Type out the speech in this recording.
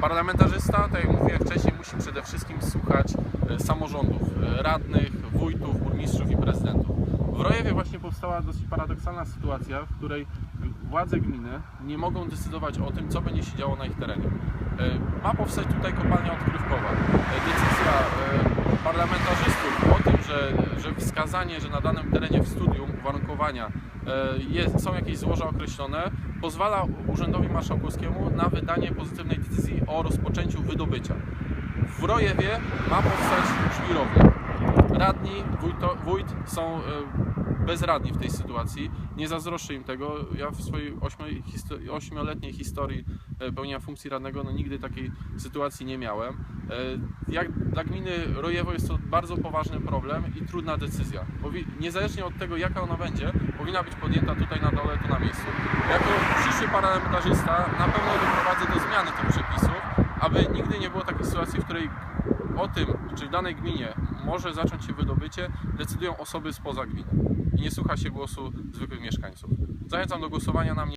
Parlamentarzysta, tak jak mówiłem wcześniej, musi przede wszystkim słuchać e, samorządów, e, radnych, wójtów, burmistrzów i prezydentów. W Rojewie właśnie powstała dosyć paradoksalna sytuacja, w której władze gminy nie mogą decydować o tym, co będzie się działo na ich terenie. E, Ma powstać tutaj kopalnia odkrywkowa. Decyzja parlamentarzystów o tym, że, że wskazanie, że na danym terenie w studium uwarunkowania jest, są jakieś złoża określone, pozwala Urzędowi Marszałkowskiemu na wydanie pozytywnej decyzji o rozpoczęciu wydobycia. W Rojewie ma powstać żwirownia. Radni, wójto, wójt są e, bezradni w tej sytuacji. Nie zazdroszczę im tego. Ja w swojej ośmioletniej historii e, pełnienia funkcji radnego no, nigdy takiej sytuacji nie miałem. E, Jak dla gminy Rojewo jest to bardzo poważny problem i trudna decyzja. Niezależnie od tego, jaka ona będzie, powinna być podjęta tutaj na dole, tu na miejscu. Jako przyszły parlamentarzysta na pewno doprowadzę do zmiany tych przepisów, aby nigdy nie było takiej sytuacji, w której o tym, czy w danej gminie może zacząć się wydobycie, decydują osoby spoza gminy i nie słucha się głosu zwykłych mieszkańców. Zachęcam do głosowania na mnie.